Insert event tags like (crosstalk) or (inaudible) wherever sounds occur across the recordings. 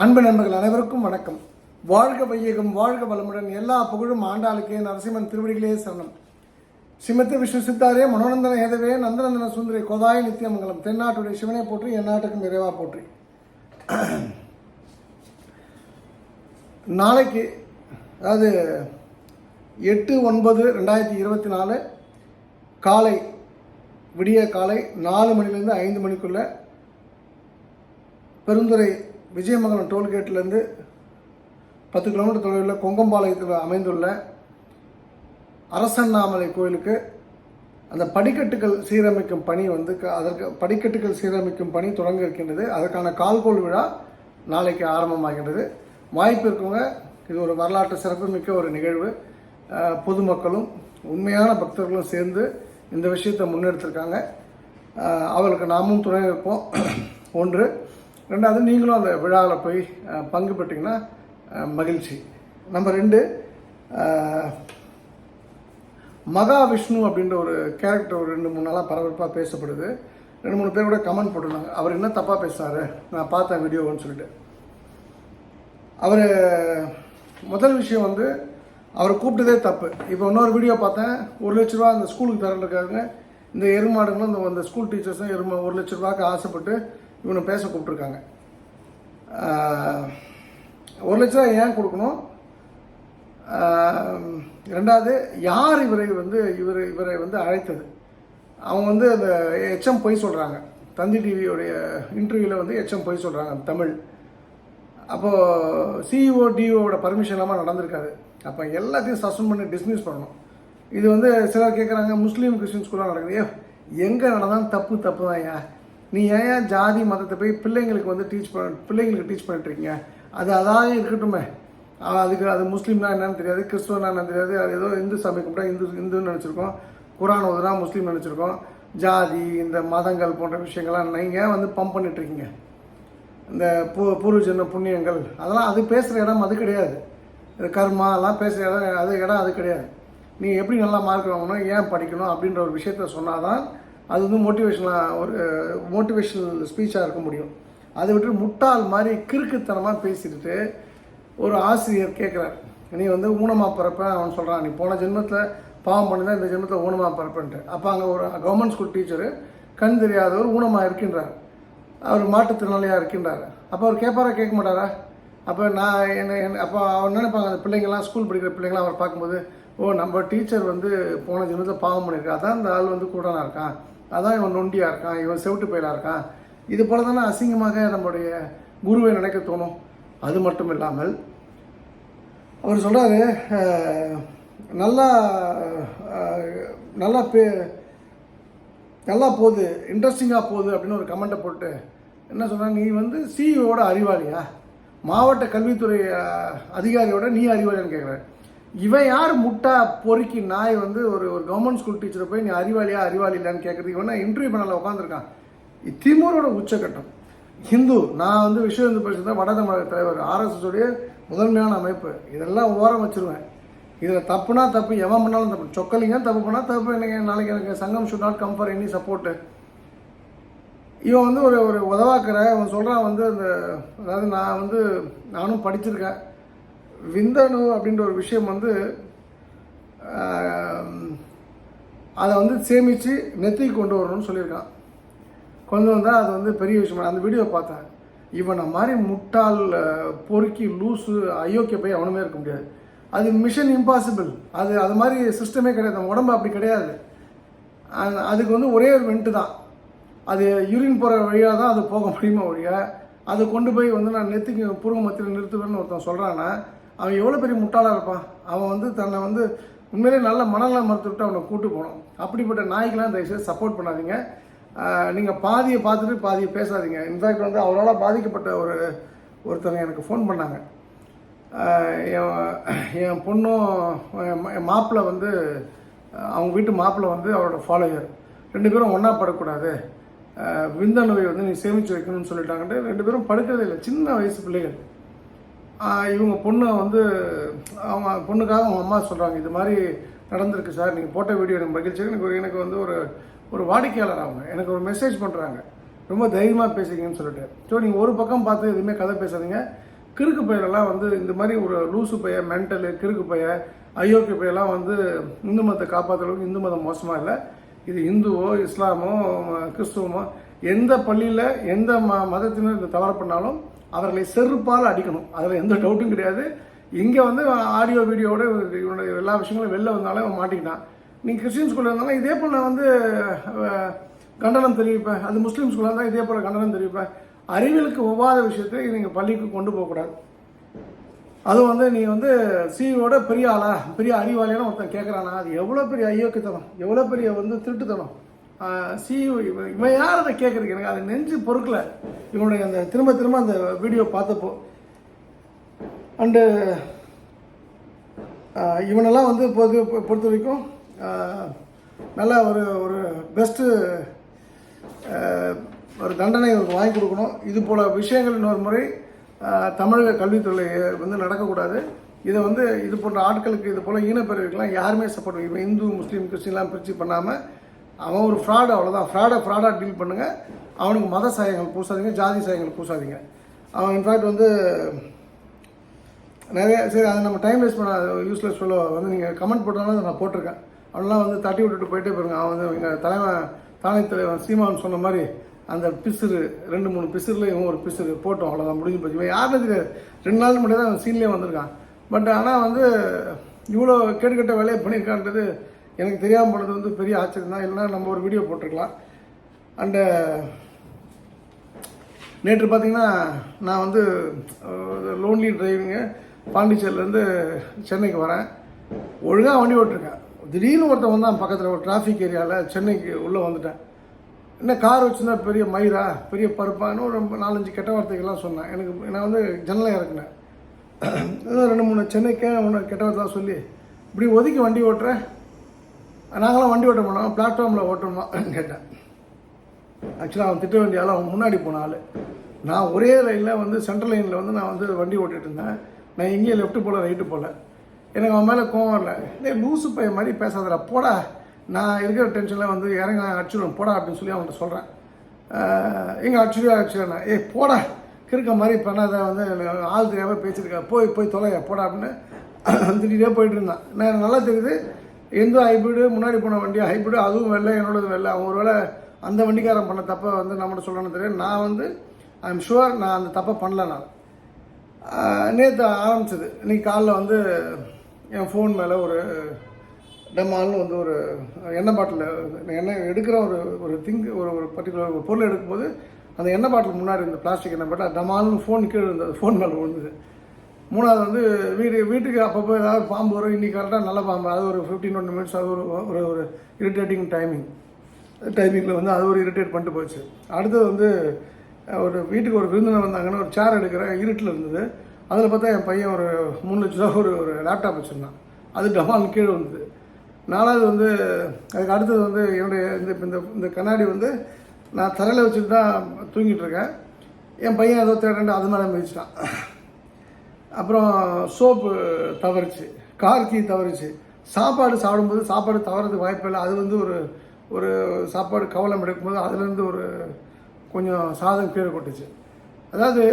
அன்பு நண்பர்கள் அனைவருக்கும் வணக்கம். வாழ்க வையகம் வாழ்க வளமுடன் எல்லா புகழும் ஆண்டாளுக்கே நரசிம்மன் திருவடிகளே சரணம். சிமத்து விஷ்ணு சித்தாரே மனோநந்தன ஹேதவே நந்தநந்தன சுந்தரி கோதாய நித்தியமங்கலம் தென்னாட்டுடைய சிவனை போற்றி என் நாட்டுக்கும் இறைவா போற்றி. நாளைக்கு அதாவது எட்டு ஒன்பது ரெண்டாயிரத்தி இருபத்தி நாலு காலை விடிய காலை நாலு மணிலேருந்து ஐந்து மணிக்குள்ளே பெருந்துறை விஜயமங்கலம் டோல்கேட்லேருந்து பத்து கிலோமீட்டர் தொலைவில் கொங்கம்பாளையத்தில் அமைந்துள்ள அரசண்ணாமலை கோயிலுக்கு அந்த படிக்கட்டுகள் சீரமைக்கும் பணி வந்து க- அதற்கு படிக்கட்டுகள் சீரமைக்கும் பணி தொடங்க இருக்கின்றது. அதற்கான கால்கோள் விழா நாளைக்கு ஆரம்பமாகின்றது. வாய்ப்பு இருக்கவங்க இது ஒரு வரலாற்று சிறப்புமிக்க ஒரு நிகழ்வு. பொதுமக்களும் உண்மையான பக்தர்களும் சேர்ந்து இந்த விஷயத்தை முன்னெடுத்திருக்காங்க. அஹ், அவர்களுக்கு நாமும் துணை இருப்போம் ஒன்று ரெண்டாவது நீங்களும் அந்த விழாவில் போய் பங்கு பெற்றீங்கன்னா மகிழ்ச்சி. நம்பர் ரெண்டு மகாவிஷ்ணு அப்படின்ற ஒரு கேரக்டர் ஒரு ரெண்டு மூணு நாளாக பரபரப்பாக பேசப்படுது. ரெண்டு மூணு பேர் கூட கமெண்ட் போட்டிருந்தாங்க. அவர் என்ன தப்பாக பேசுறாரு நான் பார்த்தேன் வீடியோன்னு சொல்லிட்டு. அவர் முதல் விஷயம் வந்து அவரை கூப்பிட்டதே தப்பு. இப்போ இன்னொரு வீடியோ பார்த்தேன். ஒரு லட்ச ரூபா அந்த ஸ்கூலுக்கு தரேன்ருக்காங்க இந்த எருமாடுங்களும் இந்த அந்த ஸ்கூல் டீச்சர்ஸும் எருமா ஒரு லட்ச ரூபாய்க்கு ஆசைப்பட்டு இவனை பேச கூப்பிட்ருக்காங்க ஒரு லட்ச ரூபா ஏன் கொடுக்கணும்? ரெண்டாவது யார் இவரை வந்து இவர் இவரை வந்து அழைத்தது? அவங்க வந்து அந்த எச்எம் பொய் சொல்கிறாங்க தந்தி டிவியோடைய இன்டர்வியூவில் வந்து எச்எம் பொய் சொல்கிறாங்க தமிழ். அப்போது சிஇஓ டிஓட பர்மிஷன் இல்லாமல் நடந்திருக்காது அப்போ எல்லாத்தையும் சஸ்பெண்ட் பண்ணி டிஸ்மிஸ் பண்ணணும். இது வந்து சிலர் கேட்குறாங்க முஸ்லீம் கிறிஸ்டின் ஸ்கூலாக நடக்குது. ஏ எங்கே நடந்தாலும் தப்பு தப்பு தான் ஏன்? நீ ஏன் ஜாதி மதத்தை போய் பிள்ளைங்களுக்கு வந்து டீச் பண்ண பிள்ளைங்களுக்கு டீச் பண்ணிட்டு இருக்கீங்க அது அதான் இருக்கட்டுமே. அதுக்கு அது முஸ்லீம்னா என்னன்னு தெரியாது கிறிஸ்துவனா என்னன்னு தெரியாது. அது ஏதோ இந்து சாமி கும்பிட்டா இந்து இந்துன்னு நினச்சிருக்கோம். குரான் ஓதுனா முஸ்லீம் நினச்சிருக்கோம். ஜாதி இந்த மதங்கள் போன்ற விஷயங்கள்லாம் நீங்கள் வந்து பம்ப் பண்ணிட்டு இருக்கீங்க இந்த பூ பூர்வஜன்ம புண்ணியங்கள் அதெல்லாம் அது பேசுகிற இடம் அது கிடையாது. இந்த கர்மா எல்லாம் பேசுகிற இடம் அது இடம் அது கிடையாது. நீ எப்படி நல்லா மார்க் வாங்கணும் ஏன் படிக்கணும் அப்படின்ற ஒரு விஷயத்த சொன்னால் தான் அது வந்து மோட்டிவேஷனாக ஒரு மோட்டிவேஷனல் ஸ்பீச்சாக இருக்க முடியும். அதை விட்டு முட்டாள் மாதிரி கிறுக்குத்தனமாக பேசிட்டு ஒரு ஆசிரியர் கேட்குறார் நீ வந்து ஊனமாக பிறப்ப அவன் சொல்கிறான் நீ போன ஜென்மத்தில் பாவம் பண்ணி தான் இந்த ஜென்மத்தில் ஊனமாக பிறப்பன்ட்டு. அப்போ அங்கே ஒரு கவர்மெண்ட் ஸ்கூல் டீச்சரு கண் தெரியாதவர் ஊனமாக இருக்கின்றார். அவர் மாற்றுத்திறனாளியாக இருக்கின்றார். அப்போ அவர் கேட்பாரா கேட்க மாட்டாரா? அப்போ நான் என்ன என்ன அப்போ அவர் நினைப்பாங்க அந்த பிள்ளைங்கள்லாம் ஸ்கூல் படிக்கிற பிள்ளைங்களாம் அவர் பார்க்கும்போது ஓ நம்ம டீச்சர் வந்து போன ஜென்மத்தில் பாவம் பண்ணியிருக்கா அதான் இந்த ஆள் வந்து கூடனா இருக்கான். அதான் இவன் நொண்டியாக இருக்கான் இவன் செவிட்டு பயிலாக இருக்கான் இது போல தானே அசிங்கமாக நம்மளுடைய குருவை நினைக்க தோணும். அது மட்டும் இல்லாமல் அவர் சொல்கிறாரு நல்லா நல்லா பே நல்லா போகுது இன்ட்ரெஸ்டிங்காக போகுது அப்படின்னு ஒரு கமெண்ட்டை போட்டு என்ன சொல்கிறாங்க நீ வந்து சிஇஓட அறிவாளியா? மாவட்ட கல்வித்துறை அதிகாரியோட நீ அறிவாளியான்னு கேட்குற இவன் யார் முட்டா பொறுக்கி நாய் வந்து ஒரு ஒரு கவர்மெண்ட் ஸ்கூல் டீச்சரை போய் நீ அறிவாளியா அறிவாளி இல்லைன்னு கேட்குறதுக்கு இவனா இன்டர்வியூ பண்ணல உட்காந்துருக்கான் திமுரோட உச்சக்கட்டம். ஹிந்து நான் வந்து விஸ்வ இந்து பரிஷத்து வட தமிழக தலைவர் ஆர்எஸ்எஸ் உடைய முதன்மையான அமைப்பு. இதெல்லாம் ஓரம் வச்சிருவேன். இதில் தப்புனா தப்பு எவன் பண்ணாலும் தப்பு. சொக்கலிங்க தப்பு பண்ணால் தப்பு. எனக்கு நாளைக்கு எனக்கு சங்கம் should not come for any support இவன் வந்து ஒரு ஒரு உதவாக்கிற அவன் சொல்கிறான் வந்து அந்த அதாவது நான் வந்து நானும் படிச்சிருக்கேன். விந்தணு அப்படின்ற ஒரு விஷயம் வந்து அதை வந்து சேமித்து நெத்திக்கு கொண்டு வரணும்னு சொல்லியிருக்கான். கொண்டு வந்தால் அது வந்து பெரிய விஷயம் அந்த வீடியோ பார்த்தேன். இவனை மாதிரி முட்டால் பொறுக்கி லூஸு அயோக்கிய போய் அவனுமே இருக்க முடியாது. அது மிஷன் இம்பாசிபிள் அது அது மாதிரி சிஸ்டமே கிடையாது. நம்ம உடம்பு அப்படி கிடையாது. அது- அதுக்கு வந்து ஒரே ஒரு வெண்ட்டு தான். அது யூரின் போகிற வழியாக தான் அது போக முடியுமா ஒழிய அதை கொண்டு போய் வந்து நான் நெத்திக்கு புருவ மத்தியில் நிறுத்துவேன்னு ஒருத்தன் சொல்கிறான்னா அவன் எவ்வளோ பெரிய முட்டாளாக இருப்பான்? அவன் வந்து தன்னை வந்து உண்மையிலே நல்ல மனநலம் மறுத்துவிட்டு அவனை கூட்டு போகணும். அப்படிப்பட்ட நாய்க்கெலாம் தயவுசெய்து சப்போர்ட் பண்ணாதீங்க. நீங்கள் பாதியை பார்த்துட்டு பாதியை பேசாதீங்க. இன்ஃபேக்ட் வந்து அவரால் பாதிக்கப்பட்ட ஒரு ஒருத்தவங்க எனக்கு ஃபோன் பண்ணாங்க. என் என் பொண்ணும் என் மாப்பிள்ளை வந்து அவங்க வீட்டு மாப்பிள்ளை வந்து அவரோட ஃபாலோயர் ரெண்டு பேரும் ஒன்றா படக்கூடாது. ஆஹ் விந்தணுவை வந்து நீ சேமித்து வைக்கணும்னு சொல்லிட்டாங்கன்ட்டு ரெண்டு பேரும் படுக்கிறதே இல்லை. சின்ன வயசு பிள்ளைகள். இவங்க பொண்ணை வந்து அவங்க பொண்ணுக்காக அவங்க அம்மா சொல்கிறாங்க இது மாதிரி நடந்திருக்கு சார் நீங்கள் போட்ட வீடியோ எனக்கு மகிழ்ச்சி எனக்கு ஒரு எனக்கு வந்து ஒரு ஒரு வாடிக்கையாளர் அவங்க. எனக்கு ஒரு மெசேஜ் பண்ணுறாங்க ரொம்ப தைரியமாக பேசுகிறீங்கன்னு சொல்லிட்டு. ஸோ நீங்கள் ஒரு பக்கம் பார்த்து எதுவுமே கதை பேசாதீங்க. கிறுக்கு பையலெல்லாம் வந்து இந்த மாதிரி ஒரு லூசு பைய மென்டலு கிறுக்கு பைய அயோக்கிய பையெல்லாம் வந்து இந்து மதத்தை காப்பாற்றுறதுக்கு இந்து மதம் மோசமாக இல்லை. இது இந்துவோ இஸ்லாமோ கிறிஸ்துவமோ எந்த பள்ளியில் எந்த ம மதத்தினர் இந்த தவறு பண்ணாலும் அவர்களை செருப்பால் அடிக்கணும். அதில் எந்த டவுட்டும் கிடையாது. இங்கே வந்து ஆடியோ வீடியோவோட இவனுடைய எல்லா விஷயங்களும் வெளில வந்தாலும் அவன் மாட்டிக்கிட்டான். நீங்கள் கிறிஸ்டின் ஸ்கூலில் இருந்தாலும் இதே போல் நான் வந்து கண்டனம் தெரிவிப்பேன். அது முஸ்லீம் ஸ்கூலாக இருந்தால் இதே போல் கண்டனம் தெரிவிப்பேன். அறிவியலுக்கு ஒவ்வாத விஷயத்தை நீங்கள் பள்ளிக்கு கொண்டு போகக்கூடாது. அதுவும் வந்து நீ வந்து சிஇஓட பெரிய ஆளா பெரிய அறிவாளியான ஒருத்தன் கேட்குறானா அது எவ்வளோ பெரிய ஐயோக்கியத்தனம் எவ்வளோ பெரிய வந்து திருட்டுத்தனம். சிஇஓ இவன் இவன் யார் அதை கேட்குறதுக்கு எனக்கு அது நெஞ்சு பொறுக்கல. இவனுடைய அந்த திரும்ப திரும்ப அந்த வீடியோ பார்த்தப்போ. அண்டு இவனெல்லாம் வந்து பொது பொறுத்த வரைக்கும் நல்ல ஒரு ஒரு பெஸ்ட்டு ஒரு தண்டனை இவருக்கு வாங்கி கொடுக்கணும். இது போல் விஷயங்கள் இன்னொரு முறை தமிழக கல்வித்துறை வந்து நடக்கக்கூடாது. இதை வந்து இது போன்ற ஆட்களுக்கு இது போல் ஈனப்பெருவுக்கெல்லாம் யாருமே சப்போர்ட் இவன் இந்து முஸ்லீம் கிறிஸ்டின்லாம் பிரித்து பண்ணாமல் அவன் ஒரு ஃப்ராடு அவ்வளோதான் ஃப்ராடை ஃப்ராடாக டீல் பண்ணுங்கள் அவனுக்கு மத சாயங்கள் பூசாதீங்க ஜாதி சாயங்கள் பூசாதீங்க. அவன் இன்ஃபேக்ட் வந்து நிறைய சரி அதை நம்ம டைம் வேஸ்ட் பண்ண யூஸ்லெஸ் சொல்ல வந்து நீங்கள் கமெண்ட் போட்டாலும் அதை நான் போட்டிருக்கேன். அவனெல்லாம் வந்து தட்டி விட்டுட்டு போயிட்டே போயிருங்க. அவன் வந்து எங்கள் தலைவன் தானே தலைவன் சீமான் சொன்ன மாதிரி அந்த பிசுறு ரெண்டு மூணு பிசுறில் இவன் ஒரு பிசுறு போட்டோம். அவ்வளோதான் முடிஞ்சு போச்சு. இவன் யாருன்னு தெரியாது. ரெண்டு நாள் மட்டும் தான் அவன் சீன்லேயே வந்திருக்கான். பட் ஆனால் வந்து இவ்வளோ கேடுகட்ட வேலையை பண்ணியிருக்கான்றது எனக்கு தெரியாமல் போனது வந்து பெரிய ஆச்சரியம் தான். இல்லைன்னா நம்ம ஒரு வீடியோ போட்டிருக்கலாம். அண்டு uh, நேற்று பார்த்தீங்கன்னா நான் வந்து லோன்லி டிரைவிங்கு பாண்டிச்சேரியிலேருந்து சென்னைக்கு வரேன். ஒழுங்காக வண்டி ஓட்டிருக்கேன். திடீர்னு ஒருத்தன் வந்தான் பக்கத்தில் ஒரு டிராஃபிக் ஏரியாவில் சென்னைக்கு உள்ளே வந்துட்டேன். என்ன கார் வச்சுருந்தா பெரிய மயிரா பெரிய பருப்பான்னு ஒரு ரொம்ப நாலஞ்சு கெட்ட வார்த்தைகள்லாம் சொன்னேன். எனக்கு நான் வந்து ஜன்னலை இறக்குனேன். (clears throat) ஏதோ ரெண்டு மூணு சென்னைக்கே ஒன்று கெட்ட வார்த்தை சொல்லி இப்படி ஒதுக்கி வண்டி ஓட்டுறேன் நாங்களாம் வண்டி ஓட்ட போனோம் பிளாட்ஃபார்மில் ஓட்டணுமா? கேட்டேன் ஆக்சுவலாக அவன் திட்ட வேண்டிய ஆள் அவன் முன்னாடி போன ஆள். நான் ஒரே லைனில் வந்து சென்ட்ரல் லைனில் வந்து நான் வந்து வண்டி ஓட்டிகிட்டு இருந்தேன். நான் எங்கேயும் லெஃப்ட்டு போகல ரைட்டு போகல எனக்கு அவன் மேலே கோவம் வரல. டேய் லூசு பையன் மாதிரி பேசாதடா போடா. நான் இருக்கிற டென்ஷனில் வந்து இறங்க அடிச்சுடுவேன் போடா அப்படின்னு சொல்லி அவன்கிட்ட சொல்கிறேன் எங்கே அடிச்சுடா அடிச்சுடா ஏய் போடா. கிறுக்க மாதிரி பண்ணாத வந்து ஆள் தெரியாமல் பேசியிருக்கா போய் போய் தொலையா போடா அப்படின்னு திடீரே போயிட்டு இருந்தான். நான் எனக்கு நல்லா தெரியுது எந்த ஹைப்ரிடு முன்னாடி போன வண்டி ஹைப்ரிடு அதுவும் வெள்ளை என்னோடது வெள்ளை. அவங்க ஒருவேளை அந்த வண்டிக்காரன் பண்ண தப்பை வந்து நம்மகிட்ட சொல்லணும்னு தெரியும் நான் வந்து ஐ எம் ஷுவர் நான் அந்த தப்பை பண்ணல நான். நேற்று ஆரம்பிச்சது. இன்றைக்கி காலைல வந்து என் ஃபோன் மேலே ஒரு டமால்னு வந்து ஒரு எண்ணெய் பாட்டில் எண்ணெய் எடுக்கிற ஒரு ஒரு திங்க் ஒரு ஒரு பர்டிகுலர் ஒரு பொருள் எடுக்கும்போது அந்த எண்ணெய் பாட்டில் முன்னாடி இந்த பிளாஸ்டிக் எண்ணெய் பாட்டில் டமால்னு ஃபோன் கீழே இருந்தது ஃபோன் மேலே விழுந்தது. மூணாவது வந்து வீடு வீட்டுக்கு அப்பப்போ ஏதாவது பாம்பு வரும் இன்றைக்கி கரெக்டாக நல்ல பாம்பு. அது ஒரு ஃபிஃப்டீன் டுவெண்ட்டி மினிட்ஸ் அது ஒரு ஒரு ஒரு இரிட்டேட்டிங் டைமிங் டைமிங்கில் வந்து அது ஒரு இரிட்டேட் பண்ணிட்டு போச்சு. அடுத்தது வந்து ஒரு வீட்டுக்கு ஒரு விருந்தினர் வந்தாங்கன்னு ஒரு சேர் எடுக்கிறேன் இருட்டில் இருந்தது. அதில் பார்த்தா என் பையன் ஒரு மூணு லட்ச ரூபா ஒரு ஒரு லேப்டாப் வச்சுருந்தான். அது டமால் கீழே வந்தது நாலாவது வந்து அதுக்கு அடுத்தது வந்து என்னுடைய இந்த இந்த இந்த கண்ணாடி வந்து நான் தரையில் வச்சுட்டு தான் தூங்கிட்டு இருக்கேன். என் பையன் ஏதோ தேடண்டு அது மேலே மிதிச்சிட்டான். அப்புறம் சோப்பு தவறுச்சு கார் தவறுச்சு. சாப்பாடு சாப்பிடும்போது சாப்பாடு தவறதுக்கு வாய்ப்பில்லை அது வந்து ஒரு ஒரு சாப்பாடு கவலம் எடுக்கும்போது அதுலேருந்து ஒரு கொஞ்சம் சாதம் கீழே கொட்டுச்சு. அதாவது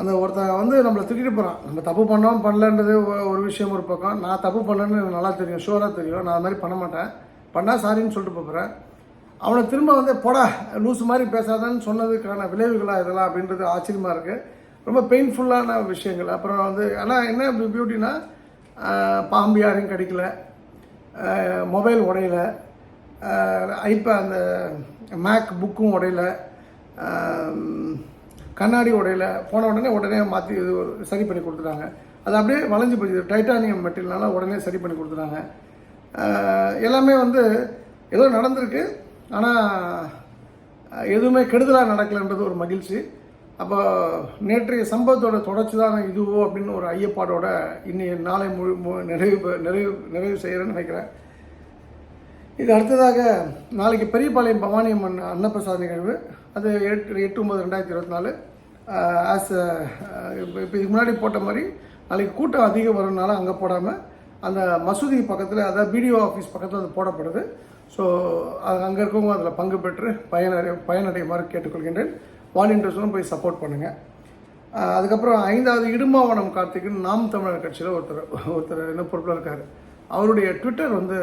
அந்த ஒருத்தன் வந்து நம்மளை தூக்கிட்டு போகிறான் நம்ம தப்பு பண்ணோம் பண்ணலன்றது ஒரு விஷயம் ஒரு பக்கம். நான் தப்பு பண்ணலன்னு எனக்கு நல்லா தெரியும் ஷோராக தெரியும். நான் அது மாதிரி பண்ண மாட்டேன். பண்ணால் சாரின்னு சொல்லிட்டு போகிறேன் அவனை திரும்ப வந்து போடா லூஸ் மாதிரி பேசாதான்னு சொன்னதுக்கான விளைவுகளா இதெல்லாம்? அப்படின்றது ஆச்சரியமாக இருக்குது ரொம்ப பெயின்ஃபுல்லான விஷயங்கள். அப்புறம் வந்து ஆனால் என்ன பியூட்டினா பாம்பு யாரையும் கிடைக்கல. மொபைல் உடையல. ஐப்பா அந்த மேக் புக்கும் உடையல கண்ணாடி உடையல. போன உடனே உடனே மாற்றி இது சரி பண்ணி கொடுத்துட்டாங்க. அது அப்படியே வளைஞ்சு போச்சு. டைட்டானியம் மெட்டீரியல்னால உடனே சரி பண்ணி கொடுத்துட்டாங்க. எல்லாமே வந்து ஏதோ நடந்திருக்கு. ஆனால் எதுவுமே கெடுதலாக நடக்கலைன்றது ஒரு மகிழ்ச்சி. அப்போ நேற்றைய சம்பவத்தோட தொடர்ச்சி தான் இதுவோ அப்படின்னு ஒரு ஐயப்பாடோட இன்னி நாளை முழு மு- நிறைவு பெ- நிறைவு நிறைவு செய்கிறேன்னு நினைக்கிறேன். இது அடுத்ததாக நாளைக்கு பெரியபாளையம் பவானி அம்மன் அன்னப்பிரசாத நிகழ்வு. அது எட்டு எட்டு ஒம்பது ரெண்டாயிரத்தி இருபத்தி நாலு. ஆஸ் இப்போ இதுக்கு முன்னாடி போட்ட மாதிரி நாளைக்கு கூட்டம் அதிகம் வரனால அங்கே போடாமல் அந்த மசூதி பக்கத்தில் அதாவது பிடிஓ ஆஃபீஸ் பக்கத்தில் அது போடப்படுது. ஸோ அது அங்கே இருக்கவங்க அதில் பங்கு பெற்று பயனடை பயனடையுமாறு கேட்டுக்கொள்கின்றேன். வாலண்டியர்ஸும் போய் சப்போர்ட் பண்ணுங்கள் அதுக்கப்புறம் ஐந்தாவது இடுமாவனம் கார்த்திக்னு நாம் தமிழர் கட்சியில் ஒருத்தர் ஒருத்தர் என்ன பொறுப்பில் இருக்கார். அவருடைய ட்விட்டர் வந்து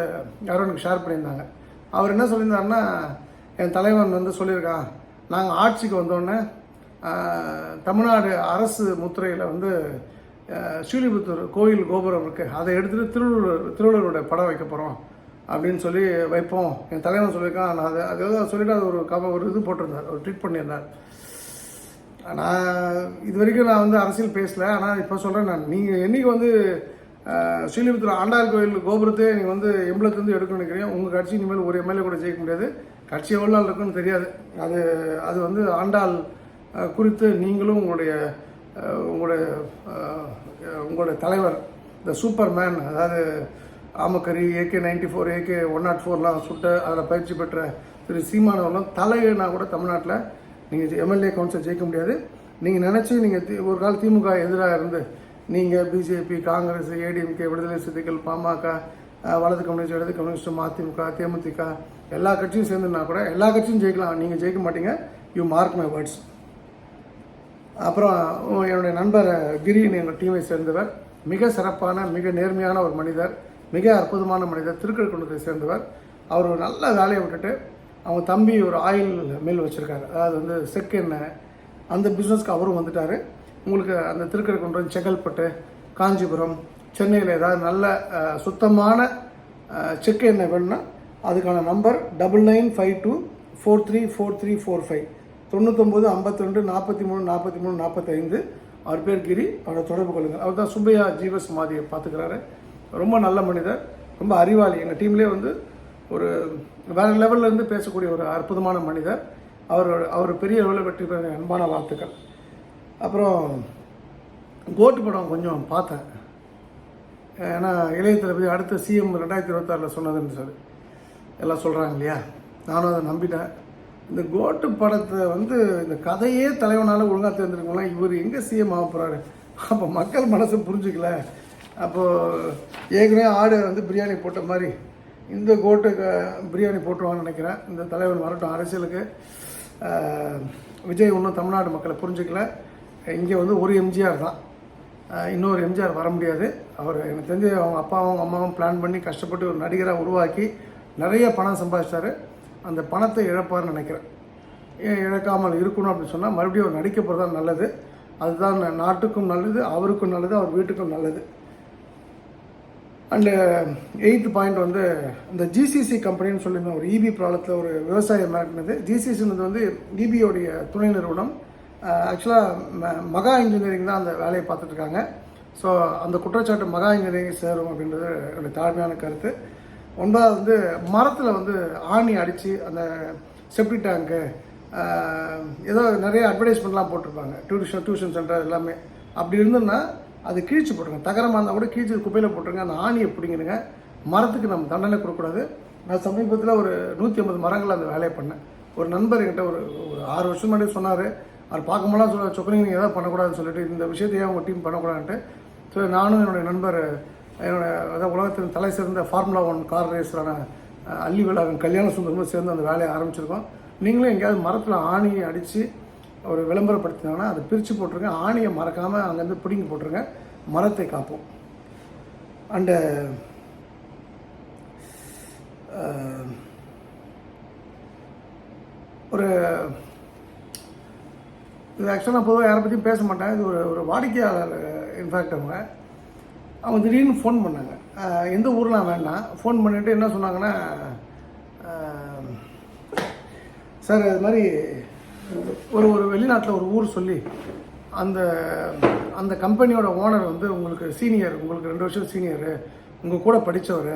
யாரும் எனக்கு ஷேர் பண்ணியிருந்தாங்க. அவர் என்ன சொல்லியிருந்தாருன்னா என் தலைவன் வந்து சொல்லியிருக்கான். நாங்கள் ஆட்சிக்கு வந்தோடனே தமிழ்நாடு அரசு முத்திரையில் வந்து ஸ்ரீலிபுத்தூர் கோயில் கோபுரம் இருக்குது அதை எடுத்துகிட்டு திருவள்ளுவர் திருவள்ளுவருடைய படம் வைக்க போகிறோம் அப்படின்னு சொல்லி வைப்போம். என் தலைவன் சொல்லியிருக்கான். நான் அதை அதாவது சொல்லிட்டு அது ஒரு கவ ஒரு இது போட்டிருந்தார். ஒரு ட்ரீட் பண்ணியிருந்தார். நான் இது வரைக்கும் நான் வந்து அரசியல் பேசல. ஆனால் இப்போ சொல்கிறேன் நான். நீங்கள் என்னைக்கு வந்து ஸ்ரீலிபுத்தூர் ஆண்டாள் கோயில் கோபுரத்தை நீங்கள் வந்து எம்பளத்துலேருந்து எடுக்கணும்னு நினைக்கிறீங்க உங்கள் கட்சி இனிமேல் ஒரு எம்எல்ஏ கூட ஜெயிக்க முடியாது. கட்சி எவ்வளோ நாள் இருக்குன்னு தெரியாது. அது அது வந்து ஆண்டாள் குறித்து நீங்களும் உங்களுடைய உங்களுடைய உங்களுடைய தலைவர் இந்த சூப்பர் மேன் அதாவது ஆமக்கரி AK ninety four AK one nought ஃபோர்லாம் சுட்டு அதில் பயிற்சி பெற்ற திரு சீமானவர்களும் தலைனா கூட தமிழ்நாட்டில் நீங்கள் எம்எல்ஏ கவுன்சில் ஜெயிக்க முடியாது. நீங்கள் நினச்சி நீங்கள் ஒரு கால திமுக எதிராக இருந்து நீங்கள் பிஜேபி காங்கிரஸ் ஏடிஎம்கே விடுதலை சிறுத்தைகள் பாமக வலது கம்யூனிஸ்ட் இடது கம்யூனிஸ்ட் மதிமுக தேமுதிக எல்லா கட்சியும் சேர்ந்துனா கூட எல்லா கட்சியும் ஜெயிக்கலாம். நீங்கள் ஜெயிக்க மாட்டீங்க. யூ மார்க் மை வேர்ட்ஸ் அப்புறம் என்னுடைய நண்பர் கிரின்னு எங்கள் டீமை சேர்ந்தவர். மிக சிறப்பான மிக நேர்மையான ஒரு மனிதர். மிக அற்புதமான மனிதர். திருக்கழுக்குன்றத்தை சேர்ந்தவர். அவர் ஒரு நல்ல வேலையை விட்டுட்டு அவங்க தம்பி ஒரு ஆயில் மில் வச்சுருக்காரு. அதாவது வந்து செக்கெண்ணெய் அந்த பிஸ்னஸ்க்கு அவரும் வந்துட்டார். உங்களுக்கு அந்த திருக்கடைக்குன்றம் செங்கல்பட்டு காஞ்சிபுரம் சென்னையில் ஏதாவது நல்ல சுத்தமான செக் எண்ணெய் வேணும்னா அதுக்கான number double nine five two four three four three four five தொண்ணூத்தொம்பது ஐம்பத்தி நாற்பத்தி மூணு நாற்பத்தி மூணு நாற்பத்தைந்து அவர் பேர் கிரி. அவரை தொடர்பு கொள்ளுங்கள். அவர் தான் சுப்பையா ஜீவசமாதியை பார்த்துக்கிறாரு. ரொம்ப நல்ல மனிதர். ரொம்ப அறிவாளி. எங்கள் டீம்லேயே வந்து ஒரு வேறு லெவல்லேருந்து பேசக்கூடிய ஒரு அற்புதமான மனிதர். அவர் அவர் பெரிய அளவில் வெற்றி பெற அன்பான வாழ்த்துக்கள். அப்புறம் கோட்டு படம் கொஞ்சம் பார்த்தேன். ஏன்னா இளைய தளபதி அடுத்த சிஎம் ரெண்டாயிரத்தி இருபத்தாறில் சொன்னதுன்னு சொல்லி எல்லாம் சொல்கிறாங்க இல்லையா? நானும் அதை நம்பிட்டேன். இந்த கோட்டு படத்தை வந்து இந்த கதையே தலைவனால் ஒழுங்காக தேர்ந்தெடுக்கலாம் இவர் எங்கே சிஎம் ஆக போகிறாரு அப்போ மக்கள் மனசை புரிஞ்சுக்கல. அப்போது ஏற்கனவே ஆடு வந்து பிரியாணி போட்ட மாதிரி இந்த கோட்டு க- பிரியாணி போட்டுருவான்னு நினைக்கிறேன். இந்த தலைவன் வரட்டும். அரசியலுக்கு விஜய் இன்னும் தமிழ்நாடு மக்களை புரிஞ்சுக்கல. இங்கே வந்து ஒரு எம்ஜிஆர் தான். இன்னொரு எம்ஜிஆர் வர முடியாது. அவர் எனக்கு தெரிஞ்சு அவங்க அப்பாவும் அம்மாவும் பிளான் பண்ணி கஷ்டப்பட்டு ஒரு நடிகராக உருவாக்கி நிறைய பணம் சம்பாதிச்சாரு. அந்த பணத்தை இழப்பார்னு நினைக்கிறேன். ஏன் இழக்காமல் இருக்கணும் அப்படின்னு சொன்னால் மறுபடியும் அவர் நடிக்க போகிறதா நல்லது. அதுதான் நாட்டுக்கும் நல்லது அவருக்கும் நல்லது அவர் வீட்டுக்கும் நல்லது. அண்டு எயித்து பாயிண்ட் வந்து இந்த ஜிசிசி கம்பெனின்னு சொல்லியிருந்தோம் ஒரு இபி ப்ராடக்ட்டில் ஒரு விவசாயம் மிரட்டினது ஜிசிசின்றது வந்து இபியோடைய துணை நிறுவனம். Uh, ஆக்சுவலாக மகா இன்ஜினியரிங் தான் அந்த வேலையை பார்த்துட்ருக்காங்க. ஸோ அந்த குற்றச்சாட்டு மகா இன்ஜினியரிங் சேரும் அப்படின்றது என்னுடைய தாழ்மையான கருத்து. ஒன்பதாவது வந்து மரத்தில் வந்து ஆணி அடித்து அந்த செப்டி டேங்க்கு uh, ஏதோ நிறைய அட்வர்டைஸ்மெண்ட்லாம் போட்டிருப்பாங்க. டியூஷன் டியூஷன் சென்டர் எல்லாமே. அப்படி இருந்ததுன்னா அது கிழிச்சு போட்டுருங்க. தகரமாக இருந்தால் கூட கிழிச்சு குப்பையில் போட்டுருங்க. அந்த ஆணியை பிடிங்கிடுங்க. மரத்துக்கு நம்ம தண்டனை கொடுக்கக்கூடாது. நான் சமீபத்தில் ஒரு நூற்றி ஐம்பது மரங்கள் அந்த வேலையை பண்ணேன். ஒரு நண்பர் என்கிட்ட ஒரு ஒரு ஆறு வருஷம் முன்னாடி சொன்னார். அவர் பார்க்கும்போதெல்லாம் சொல்ல சொக்கனிங் நீங்கள் எதாவது பண்ணக்கூடாதுன்னு சொல்லிட்டு இந்த விஷயத்தையே அவங்க டீம் பண்ணக்கூடாதுன்ட்டு. ஸோ நானும் என்னுடைய நண்பர் என்னோடய அதாவது உலகத்தின் தலை சிறந்த ஃபார்முலா ஒன் கார் ரேஸரான அள்ளி அல்லி விழாவின் கல்யாண சுந்தரமும் சேர்ந்து அந்த வேலையை ஆரம்பிச்சிருக்கோம். நீங்களும் எங்கேயாவது மரத்தில் ஆணியை அடித்து ஒரு விளம்பரப்படுத்தினாங்கன்னா அதை பிரித்து போட்டிருங்க. ஆணியை மறக்காமல் அங்கேருந்து பிடிங்கி போட்டுருங்க. மரத்தை காப்போம். அண்டு ஒரு இது ஆக்சுவலாக பொதுவாக யாரை பற்றியும் பேச மாட்டேன். இது ஒரு ஒரு வாடிக்கையாளர் இன்ஃபேக்ட் அவங்க. அவங்க திடீர்னு ஃபோன் பண்ணாங்க. எந்த ஊர்லாம் வேண்டாம். ஃபோன் பண்ணிவிட்டு என்ன சொன்னாங்கன்னா சார் இது மாதிரி ஒரு ஒரு வெளிநாட்டில் ஒரு ஊர் சொல்லி அந்த அந்த கம்பெனியோட ஓனர் வந்து உங்களுக்கு சீனியர் உங்களுக்கு ரெண்டு வருஷம் சீனியர் உங்கள் கூட படித்தவர்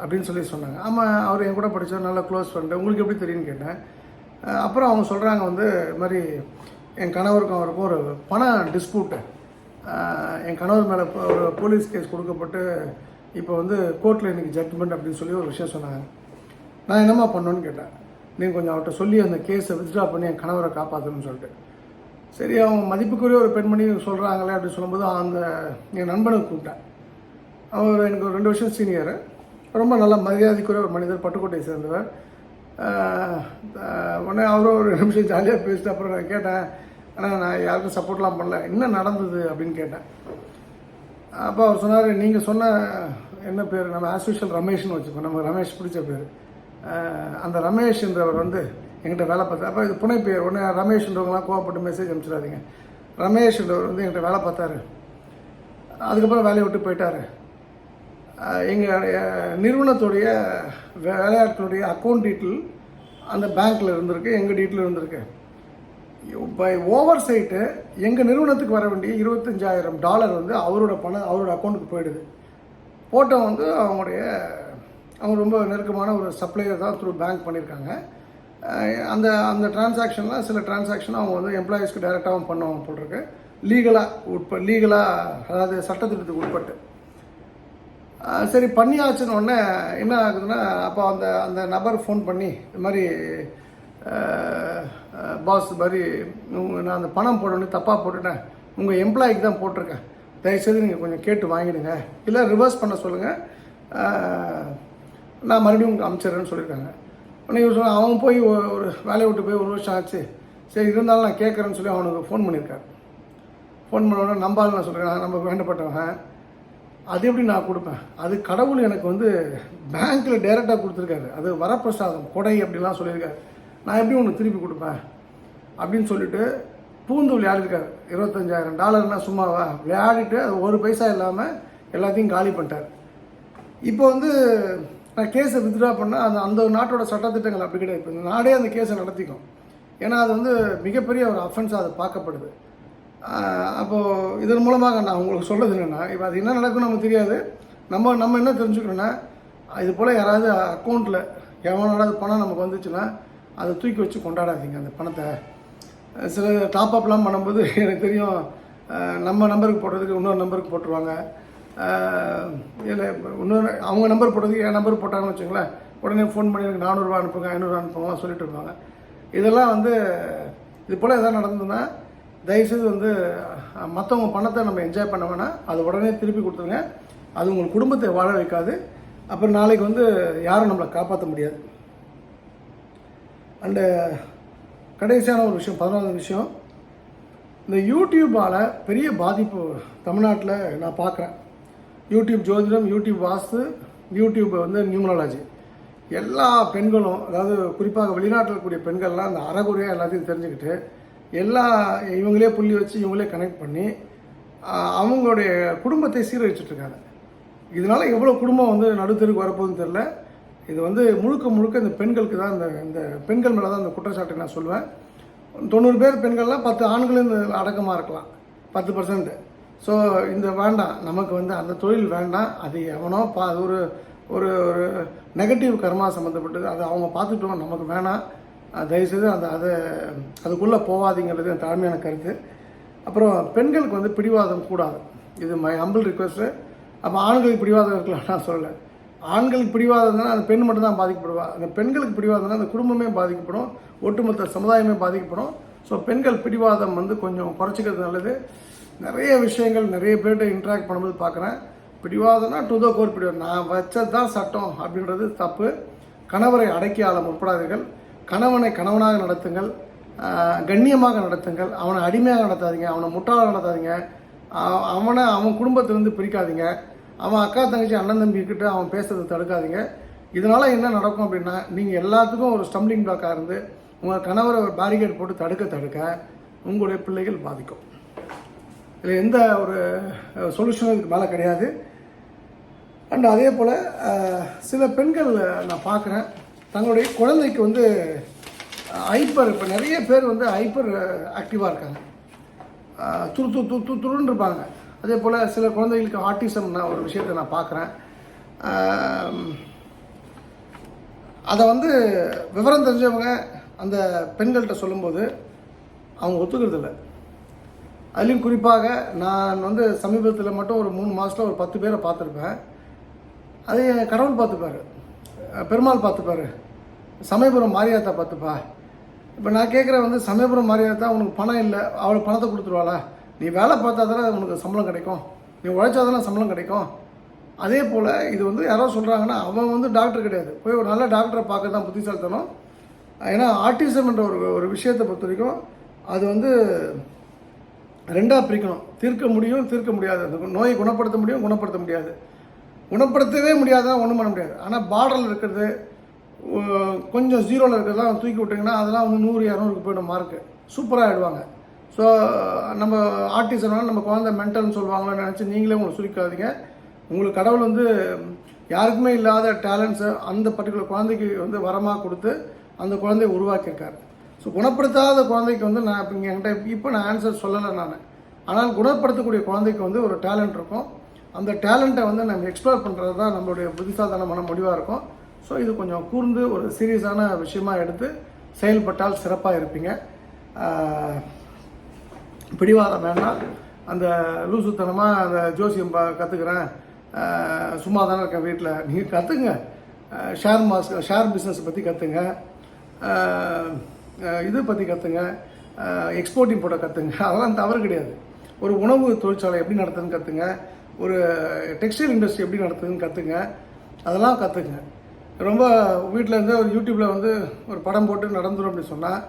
அப்படின்னு சொல்லி சொன்னாங்க. ஆமாம் அவர் என் கூட படித்தவர் நல்ல க்ளோஸ் ஃப்ரெண்டு உங்களுக்கு எப்படி தெரியும்னு கேட்டேன். அப்புறம் அவங்க சொல்கிறாங்க வந்து இது மாதிரி என் கணவருக்கும் அவருக்கும் ஒரு பண டிஸ்பியூட்டு என் கணவர் மேலே ஒரு போலீஸ் கேஸ் கொடுக்கப்பட்டு இப்போ வந்து கோர்ட்டில் இன்றைக்கி ஜட்மெண்ட் அப்படின்னு சொல்லி ஒரு விஷயம் சொன்னாங்க. நான் என்னம்மா பண்ணோன்னு கேட்டேன். நீங்கள் கொஞ்சம் அவர்கிட்ட சொல்லி அந்த கேஸை வித்ட்ரா பண்ணி என் கணவரை காப்பாற்றணும்னு சொல்லிட்டு. சரி அவங்க மதிப்புக்குரிய ஒரு பெண்மணி சொல்கிறாங்களே அப்படின்னு சொல்லும்போது அந்த என் நண்பனை கூப்பிட்டேன். அவர் எனக்கு ஒரு ரெண்டு வருஷம் சீனியர் ரொம்ப நல்ல மரியாதைக்குரிய ஒரு மனிதர் பட்டுக்கோட்டையை சேர்ந்தவர். உடனே அவரும் ஒரு நிமிஷம் ஜாலியாக பேசிட்டு அப்புறம் நான் கேட்டேன் ஆனால் நான் யாருக்கும் சப்போர்ட்லாம் பண்ணல. என்ன நடந்தது அப்படின்னு கேட்டேன். அப்போ அவர் சொன்னார் நீங்கள் சொன்ன என்ன பேர் நம்ம ஆஸ்யூஷுவல் ரமேஷ்னு வச்சுப்போம் நம்ம ரமேஷ் பிடிச்ச பேர். அந்த ரமேஷ்ன்றவர் வந்து எங்கிட்ட வேலை பார்த்தார். அப்போ இது புனை பெயர். உடனே ரமேஷ்ன்றவங்களாம் கோவப்பட்டு மெசேஜ் அனுப்பிச்சிடாதீங்க. ரமேஷ்ன்றவர் வந்து என்கிட்ட வேலை பார்த்தாரு. அதுக்கப்புறம் வேலையை விட்டு போயிட்டார். எங்கள் நிறுவனத்துடைய வேலையாட்களுடைய அக்கௌண்ட் டீட்டெயில் அந்த பேங்க்கில் இருந்திருக்கு. எங்கள் டீட்டெயில் இருந்திருக்கு. பை ஓவர் சைட்டு எங்கள் நிறுவனத்துக்கு வர வேண்டிய இருபத்தஞ்சாயிரம் டாலர் வந்து அவரோட பணம் அவரோட அக்கௌண்ட்டுக்கு போயிடுது. போட்டோ வந்து அவங்களுடைய அவங்க ரொம்ப நெருக்கமான ஒரு சப்ளையர் தான் த்ரூ பேங்க் பண்ணியிருக்காங்க. அந்த அந்த டிரான்சாக்ஷன்லாம் சில டிரான்சாக்ஷன் அவங்க வந்து எம்ப்ளாயீஸ்க்கு டைரெக்டாகவும் பண்ணுவாங்க போல் இருக்கு. லீகலாக உட்ப லீகலாக அதாவது சட்டத்திட்டத்துக்கு உட்பட்டு. சரி பண்ணியாச்சுன்னு உடனே என்ன ஆகுதுன்னா அப்போ அந்த அந்த நபர் ஃபோன் பண்ணி இது மாதிரி பாஸ் மாதிரி நான் அந்த பணம் போடணும் தப்பாக போட்டுட்டேன். உங்கள் எம்ப்ளாய்க்கு தான் போட்டிருக்கேன். தயவுசெய்து நீங்கள் கொஞ்சம் கேட்டு வாங்கிடுங்க. இல்லை ரிவர்ஸ் பண்ண சொல்லுங்கள் நான் மறுபடியும் உங்களுக்கு அமைச்சிடுறேன்னு சொல்லியிருக்காங்க. உடனே இவர் சொன்ன அவன் போய் ஒரு வேலையை விட்டு போய் ஒரு வருஷம் ஆச்சு. சரி இருந்தாலும் நான் கேட்குறேன்னு சொல்லி அவனுக்கு ஃபோன் பண்ணியிருக்காரு. ஃபோன் பண்ண உடனே நம்பால் நான் சொல்கிறேன் நம்ம வேண்டப்பட்டவன். அது எப்படி நான் கொடுப்பேன்? அது கடவுள் எனக்கு வந்து பேங்க்கில் டைரெக்டாக கொடுத்துருக்காரு. அது வரப்பிரசாதம் கொடை அப்படிலாம் சொல்லியிருக்காரு. நான் எப்படி உனக்கு திருப்பி கொடுப்பேன்? அப்படின்னு சொல்லிட்டு பூந்து விளையாடிருக்காரு இருபத்தஞ்சாயிரம் டாலர்னால் சும்மாவா? விளையாடிட்டு அது ஒரு பைசா இல்லாமல் எல்லாத்தையும் காலி பண்ணிட்டார். இப்போ வந்து நான் கேஸை வித்ட்ரா பண்ணால் அந்த அந்த நாட்டோட சட்டத்திட்டங்கள் அப்படி கிடையாது. இப்போ நாடே அந்த கேஸை நடத்திக்கும். ஏன்னா அது வந்து மிகப்பெரிய ஒரு அஃபென்ஸாக அது பார்க்கப்படுது. அப்போது இதன் மூலமாக நான் உங்களுக்கு சொல்கிறது என்னென்னா இப்போ அது என்ன நடக்கும்னு நமக்கு தெரியாது. நம்ம நம்ம என்ன தெரிஞ்சுக்கணும்னா இது போல் யாராவது அக்கௌண்ட்டில் எவனோட பணம் நமக்கு வந்துச்சுன்னா அதை தூக்கி வச்சு கொண்டாடாதீங்க அந்த பணத்தை. சில டாப் அப்லாம் பண்ணும்போது எனக்கு தெரியும் நம்ம நம்பருக்கு போடுறதுக்கு இன்னொரு நம்பருக்கு போட்டுருவாங்க. இல்லை இன்னொரு அவங்க நம்பர் போட்டது என் நம்பர் போட்டாங்கன்னு வச்சுங்களேன் உடனே ஃபோன் பண்ணி எனக்கு நானூறுரூவா அனுப்புங்க ஐநூறுரூவா அனுப்புங்கலாம் சொல்லிட்டு இருப்பாங்க இதெல்லாம் வந்து இது போல் எதாவது நடந்ததுன்னா தயவுசெய்து வந்து மற்றவங்க பணத்தை நம்ம என்ஜாய் பண்ண வேணாம். அது உடனே திருப்பி கொடுத்துருங்க. அது உங்கள் குடும்பத்தை வாழ வைக்காது. அப்புறம் நாளைக்கு வந்து யாரும் நம்மளை காப்பாற்ற முடியாது. அண்டு கடைசியான ஒரு விஷயம் பதினொன்று விஷயம். இந்த யூடியூப்பால் பெரிய பாதிப்பு தமிழ்நாட்டில் நான் பார்க்குறேன். யூடியூப் ஜோதிடம் யூடியூப் வாஸ்து யூடியூப் வந்து நியூமராலஜி. எல்லா பெண்களும் அதாவது குறிப்பாக வெளிநாட்டில் இருக்கக்கூடிய பெண்கள்லாம் அந்த அறகுறையாக எல்லாத்தையும் தெரிஞ்சுக்கிட்டு எல்லா இவங்களே புள்ளி வச்சு இவங்களே கனெக்ட் பண்ணி அவங்களுடைய குடும்பத்தை சீரழிச்சிட்ருக்காங்க இதனால் எவ்வளோ குடும்பம் வந்து நடுத்தருக்கு வரப்போகுதுன்னு தெரில இது வந்து முழுக்க முழுக்க இந்த பெண்களுக்கு தான் இந்த இந்த பெண்கள் மேலே தான் இந்த குற்றச்சாட்டை நான் சொல்லுவேன் தொண்ணூறு பேர் பெண்கள்லாம் பத்து ஆண்களும் இந்த அடக்கமாக இருக்கலாம். பத்து பர்சன்ட் ஸோ இந்த வேண்டாம் நமக்கு வந்து அந்த தொழில் வேண்டாம் அது எவனோ பா அது ஒரு ஒரு ஒரு நெகட்டிவ் கர்மா சம்மந்தப்பட்டது அது அவங்க பார்த்துட்டோம் நமக்கு வேணாம் தயவுசெய்து அந்த அதை அதுக்குள்ளே போகாதீங்கிறது என் தாழ்மையான கருத்து. அப்புறம் பெண்களுக்கு வந்து பிடிவாதம் கூடாது. இது மை ஹம்பிள் ரிக்வெஸ்ட்டு அப்போ ஆண்களுக்கு பிடிவாதம் இருக்கலாம் நான் சொல்லலை. ஆண்களுக்கு பிடிவாதம் அந்த பெண் மட்டும்தான் பாதிக்கப்படுவா. அந்த பெண்களுக்கு பிடிவாதம்னா அந்த குடும்பமே பாதிக்கப்படும். ஒட்டுமொத்த சமுதாயமே பாதிக்கப்படும். ஸோ பெண்கள் பிடிவாதம் வந்து கொஞ்சம் குறைச்சிக்கிறது நல்லது. நிறைய விஷயங்கள் நிறைய பேர்கிட்ட இன்ட்ராக்ட் பண்ணும்போது பார்க்குறேன். பிடிவாதம்னா டு த கோர் பிடிவாதம். நான் வச்சது தான் சட்டம் அப்படின்றது தப்பு. கணவரை அடக்கி ஆள முற்படாதீர்கள். கணவனை கணவனாக நடத்துங்கள். கண்ணியமாக நடத்துங்கள். அவனை அடிமையாக நடத்தாதீங்க. அவனை முட்டாளாக நடத்தாதீங்க. அவனை அவன் குடும்பத்திலேருந்து பிரிக்காதீங்க. அவன் அக்கா தங்கச்சி அண்ணன் தம்பி கிட்ட அவன் பேசுறதை தடுக்காதீங்க. இதனால் என்ன நடக்கும் அப்படின்னா நீங்கள் எல்லாத்துக்கும் ஒரு ஸ்டம்பிளிங் பிளாக்காக இருந்து உங்கள் கணவரை ஒரு பேரிகேட் போட்டு தடுக்க தடுக்க உங்களுடைய பிள்ளைகள் பாதிக்கும். இதில் எந்த ஒரு சொல்யூஷனும் இதுக்கு மேலே கிடையாது. அண்ட் அதே போல் சில பெண்கள் நான் பார்க்குறேன் தங்களுடைய குழந்தைக்கு வந்து ஹைப்பர் இப்போ நிறைய பேர் வந்து ஹைப்பர் ஆக்டிவாக இருக்காங்க. துரு துரு துரு துரு துருன்னு இருப்பாங்க. அதே போல் சில குழந்தைகளுக்கு ஆட்டிசம்னா ஒரு விஷயத்தை நான் பார்க்குறேன் அதை வந்து விவரம் தெரிஞ்சவங்க அந்த பெண்கள்கிட்ட சொல்லும்போது அவங்க ஒத்துக்கிறது இல்லை அதுலேயும் குறிப்பாக நான் வந்து சமீபத்தில் மட்டும் ஒரு மூணு மாதத்தில் ஒரு பத்து பேரை பார்த்துருப்பேன். அது என் கடவுள் பார்த்துப்பாரு. பெருமாள் பார்த்துப்பாரு. சமயபுரம் மாரியாத்தா பார்த்துப்பா. இப்போ நான் கேட்குறேன் வந்து சமயபுரம் மாரியாத்தா உனக்கு பணம் இல்லை அவளுக்கு பணத்தை கொடுத்துருவாளா? நீ வேலை பார்த்தா தானே உனக்கு சம்பளம் கிடைக்கும். நீ உழைச்சா தானே சம்பளம் கிடைக்கும். அதே போல் இது வந்து யாரோ சொல்கிறாங்கன்னா அவன் வந்து டாக்டர் கிடையாது. போய் ஒரு நல்ல டாக்டரை பார்க்க தான் புத்திசாலித்தனம். ஏன்னா ஆர்டிசம்ன்ற ஒரு ஒரு விஷயத்தை பொறுத்த வரைக்கும் அது வந்து ரெண்டாக பிரிக்கணும். தீர்க்க முடியும் தீர்க்க முடியாது. அந்த நோயை குணப்படுத்த முடியும் குணப்படுத்த முடியாது. குணப்படுத்தவே முடியாதான் ஒன்றும் பண்ண முடியாது. ஆனால் பார்டரில் இருக்கிறது கொஞ்சம் ஜீரோவில் இருக்கிறதெல்லாம் தூக்கி விட்டிங்கன்னா அதெல்லாம் வந்து நூறு இரநூறுக்கு போயிடும் மார்க்கு சூப்பராக ஆகிடுவாங்க ஸோ நம்ம ஆர்டிஸ்ட்னால நம்ம குழந்தை மென்டல்னு சொல்லுவாங்களோன்னு நினச்சி நீங்களே உங்களை சுருக்காதீங்க. உங்களுக்கு கடவுள் வந்து யாருக்குமே இல்லாத டேலண்ட்ஸை அந்த பர்டிகுலர் குழந்தைக்கு வந்து வரமாக கொடுத்து அந்த குழந்தைய உருவாக்கியிருக்காரு. ஸோ குணப்படுத்தாத குழந்தைக்கு வந்து நான் இப்போ இங்கே என்கிட்ட இப்போ நான் ஆன்சர் சொல்லலை நான். ஆனால் குணப்படுத்தக்கூடிய குழந்தைக்கு வந்து ஒரு டேலண்ட் இருக்கும். அந்த டேலண்ட்டை வந்து நம்ம எக்ஸ்ப்ளோர் பண்ணுறது தான் நம்மளுடைய புத்திசாதனமான முடிவாக இருக்கும். ஸோ இது கொஞ்சம் கூர்ந்து ஒரு சீரியஸான விஷயமா எடுத்து செயல்பட்டால் சிறப்பாக இருப்பீங்க. பிடிவாதம் வேண்டாம் அந்த லூசுத்தனமாக அந்த ஜோசியம் பா கற்றுக்குறேன் சும்மா தானே இருக்கேன் வீட்டில் நீங்கள் கற்றுங்க ஷேர் மாஸ் ஷேர் பிஸ்னஸ் பற்றி கற்றுங்க இது பற்றி கற்றுங்க எக்ஸ்போர்ட் இம்போர்ட்டை கற்றுங்க அதெல்லாம் தவறு கிடையாது. ஒரு உணவு தொழிற்சாலை எப்படி நடத்துதுன்னு கற்றுங்க ஒரு டெக்ஸ்டைல் இண்டஸ்ட்ரி எப்படி நடத்துதுன்னு கற்றுங்க அதெல்லாம் கற்றுங்க ரொம்ப வீட்டில் இருந்து ஒரு யூடியூப்பில் வந்து ஒரு படம் போட்டு நடந்துடும் அப்படின்னு சொன்னால்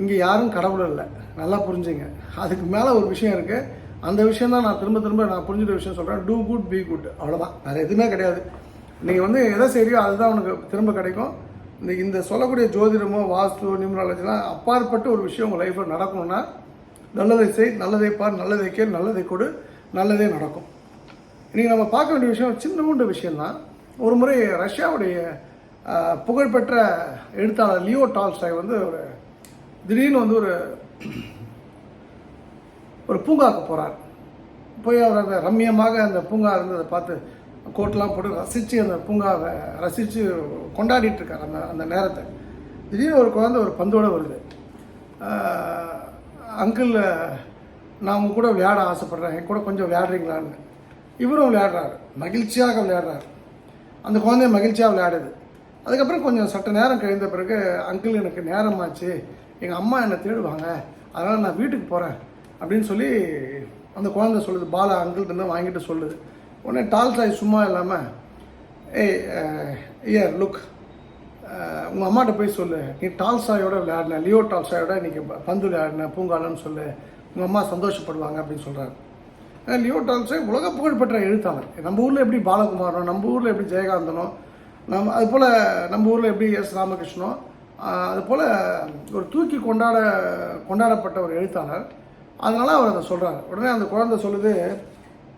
இங்கே யாரும் கடவுள் இல்லை. நல்லா புரிஞ்சுங்க. அதுக்கு மேலே ஒரு விஷயம் இருக்குது அந்த விஷயம் தான் நான் திரும்ப திரும்ப நான் புரிஞ்சுட்ட விஷயம் சொல்கிறேன் டூ குட் பி குட் அவ்வளோதான் வேறு எதுவுமே கிடையாது. நீங்கள் வந்து எதை செய்றியோ அதுதான் உனக்கு திரும்ப கிடைக்கும். இந்த இந்த சொல்லக்கூடிய ஜோதிடமோ வாஸ்து நியூமராலஜிலாம் அப்பாற்பட்ட ஒரு விஷயம் உங்கள் லைஃப்பில் நடக்கணும்னா நல்லதை செய் நல்லதை பார் நல்லதை கேள் நல்லதை கொடு நல்லதே நடக்கும். இன்றைக்கி நம்ம பார்க்க வேண்டிய விஷயம் சின்னமுண்ட விஷயந்தான் ஒரு முறை ரஷ்யாவுடைய புகழ்பெற்ற எழுத்தாளர் லியோ டால்ஸ்டாய் வந்து ஒரு திடீர்னு வந்து ஒரு ஒரு பூங்காவுக்கு போகிறார் போய் அவர் அந்த ரம்மியமாக அந்த பூங்கா இருந்ததை பார்த்து கோட்லாம் போட்டு ரசித்து அந்த பூங்காவை ரசித்து கொண்டாடிட்டு இருக்கார் அந்த அந்த நேரத்தை. திடீர்னு ஒரு குழந்தை ஒரு பந்தோடு வருது. அங்கிள் நான் உங்க கூட விளையாட ஆசைப்பட்றேன். என் கூட கொஞ்சம் விளையாடுறீங்களான்னு. இவரும் விளையாடுறாரு. மகிழ்ச்சியாக விளையாடுறாரு. அந்த குழந்தைய மகிழ்ச்சியாக விளையாடுது. அதுக்கப்புறம் கொஞ்சம் சட்ட நேரம் கழிந்த பிறகு அங்கிள் எனக்கு நேரமாச்சு. எங்கள் அம்மா என்னை தேடுவாங்க. அதனால் நான் வீட்டுக்கு போகிறேன் அப்படின்னு சொல்லி அந்த குழந்தை சொல்லுது. பாலா அங்கிள்கிட்ட வாங்கிட்டு சொல்லுது உடனே டால்சாய் சும்மா இல்லாமல் ஏய் ஐயர் லுக் உங்கள் அம்மாட்ட போய் சொல்லு. நீ டால்சாயோட விளையாடின லியோ டால்சாயோட இன்றைக்கி பந்து விளையாடின பூங்காலன்னு சொல்லு. உங்கள் அம்மா சந்தோஷப்படுவாங்க அப்படின்னு சொல்கிறாரு லியோ டால்ஸ்டாய் உலக புகழ்பெற்ற எழுத்தாளர். நம்ம ஊரில் எப்படி பாலகுமாரனோ நம்ம ஊரில் எப்படி ஜெயகாந்தனோ நம்ம அது போல் நம்ம ஊரில் எப்படி எஸ் ராமகிருஷ்ணனோ அதுபோல் அது போல் ஒரு தூக்கி கொண்டாட கொண்டாடப்பட்ட ஒரு எழுத்தாளர். அதனால் அவர் அதை சொல்கிறார் உடனே அந்த குழந்தை சொல்லுது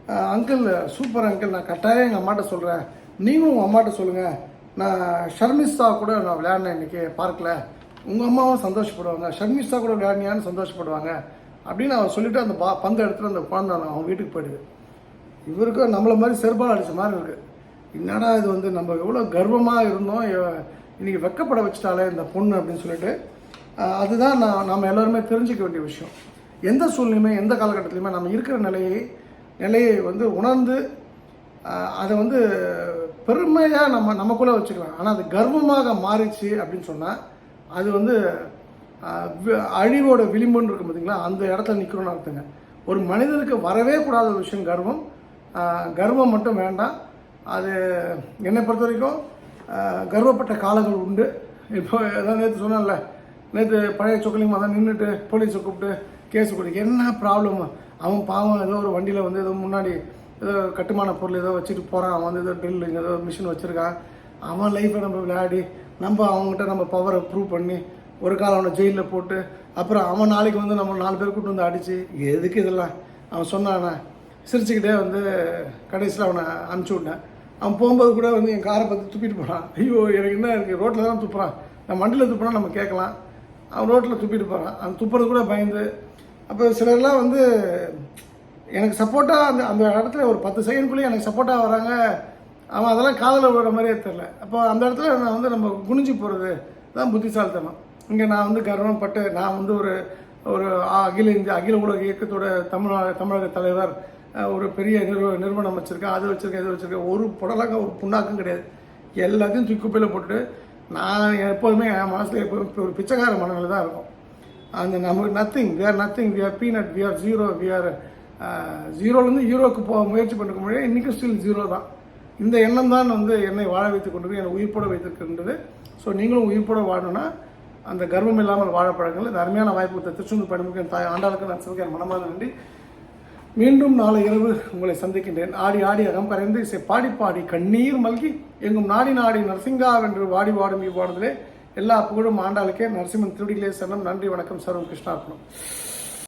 அங்கிள் சூப்பர் அங்கிள் நான் கட்டாயம் எங்கள் அம்மாட்ட சொல்கிறேன் நீங்களும் உங்கள் அம்மாட்ட சொல்லுங்கள் நான் ஷர்மிஸ்தா கூட நான் விளையாடினேன் இன்றைக்கி பார்க்கில் உங்கள் அம்மாவும் சந்தோஷப்படுவாங்க. ஷர்மிஸ்தா கூட விளையாடினியான்னு சந்தோஷப்படுவாங்க. அப்படின்னு அவர் சொல்லிட்டு அந்த பா பந்தை எடுத்துட்டு அந்த குழந்தை அவங்க வீட்டுக்கு போயிடுது. இவருக்கும் நம்மளை மாதிரி செருப்பால் அடித்த மாதிரி இருக்குது என்னடா இது வந்து நம்ம எவ்வளோ கர்வமாக இருந்தோம். இன்றைக்கி வெக்கப்பட வச்சுட்டாலே இந்த பொண்ணு அப்படின்னு சொல்லிட்டு. அதுதான் நான் நம்ம எல்லாருமே தெரிஞ்சுக்க வேண்டிய விஷயம். எந்த சூழ்நிலையுமே எந்த காலகட்டத்திலையுமே நம்ம இருக்கிற நிலையை நிலையை வந்து உணர்ந்து அதை வந்து பெருமையாக நம்ம நமக்குள்ளே வச்சுக்கலாம். ஆனால் அது கர்வமாக மாறிச்சு அப்படின்னு சொன்னால் அது வந்து அழிவோட விளிம்புன்னு இருக்கும் பார்த்தீங்களா அந்த இடத்துல நிற்கிறோன்னு அர்த்தங்க. ஒரு மனிதனுக்கு வரவே கூடாத ஒரு விஷயம் கர்வம். கர்வம் மட்டும் வேண்டாம். அது என்னை பொறுத்த வரைக்கும் கர்வப்பட்ட காலங்கள் உண்டு. இப்போ ஏதாவது நேற்று சொன்னேன்ல. நேற்று பழைய சொக்கலிங்கமாக தான் நின்றுட்டு போலீஸை கூப்பிட்டு கேஸ் கொடுக்க. என்ன ப்ராப்ளம் அவன் பாவம் ஏதோ ஒரு வண்டியில் வந்து ஏதோ முன்னாடி ஏதோ கட்டுமான பொருள் ஏதோ வச்சுட்டு போகிறான் அவன் வந்து ஏதோ ட்ரில் ஏதோ மிஷின் வச்சுருக்கான் அவன் லைஃப்பை நம்ம விளையாடி நம்ம அவங்ககிட்ட நம்ம பவரை ப்ரூவ் பண்ணி ஒரு காலம் அவனை ஜெயிலில் போட்டு அப்புறம் அவன் நாளைக்கு வந்து நம்ம நாலு பேர் கூட்டு வந்து அடித்து எதுக்கு இதெல்லாம்? அவன் சொன்னானே சிரிச்சுக்கிட்டே வந்து கடைசியில் அவனை அனுப்பிச்சி விட்டேன். அவன் போகும்போது கூட வந்து என் காரை பார்த்து துப்பிட்டு போகிறான் ஐயோ எனக்கு என்ன இருக்குது ரோட்டில் தான் துப்புறான். நான் மண்டியில் துப்புனா நம்ம கேட்கலாம். அவன் ரோட்டில் துப்பிட்டு போகிறான் அவன் துப்புறது கூட பயந்து அப்போ சிலர்லாம் வந்து எனக்கு சப்போர்ட்டாக அந்த அந்த இடத்துல ஒரு பத்து செகண்ட்குள்ளேயே எனக்கு சப்போர்ட்டாக வராங்க. அவன் அதெல்லாம் காதில் விடுற மாதிரியே தெரில அப்போ அந்த இடத்துல நான் வந்து நம்ம குனிஞ்சு போகிறது தான் புத்திசாலித்தனம். இங்கே நான் வந்து கர்வப்பட்டு நான் வந்து ஒரு ஒரு அகில இந்திய அகில உலக இயக்கத்தோட தமிழ்நாடு தமிழக தலைவர் ஒரு பெரிய நிறுவ நிறுவனம் வச்சுருக்கேன். அது வச்சுருக்கேன் இது வச்சுருக்கேன். ஒரு புடலங்க ஒரு புண்ணாக்கும் கிடையாது. எல்லாத்தையும் தூக்கி குப்பையில் போட்டுட்டு நான் எப்போதுமே என் மனசில் எப்போ ஒரு பிச்சைக்கார மனநிலை தான் இருக்கும். அந்த நமக்கு nothing we are nothing we are peanut we are zero we are ஜீரோலேருந்து ஹீரோக்கு போக முயற்சி பண்ணிருக்க முடியாது இன்றைக்கும் ஸ்டில் ஜீரோ தான். இந்த எண்ணம் தான் வந்து என்னை வாழ வைத்துக் கொண்டு என்னை உயிர்ப்போட வைத்திருக்கின்றது ஸோ நீங்களும் உயிர்ப்போட வாழணும்னா அந்த கர்வம் இல்லாமல் வாழ பழங்கள் இந்த அருமையான வாய்ப்பு கொடுத்த திருச்செந்தூர் பயணமுக்கு என் தாய் ஆண்டாளுக்கு நான் சிவகேன் மனமார்ந்த நன்றி. மீண்டும் நாளை இரவு உங்களை சந்திக்கின்றேன். ஆடி ஆடி அகம் கரைந்து இசை பாடி பாடி கண்ணீர் மல்கி எங்கும் நாடி நாடி நரசிங்கா என்று வாடி வாடும் இவ்வாடுதலே எல்லா புகழும் ஆண்டாளுக்கே நரசிம்மன் திருடிகளே சரணம். நன்றி வணக்கம். சர்வம் கிருஷ்ணார்ப்பணம்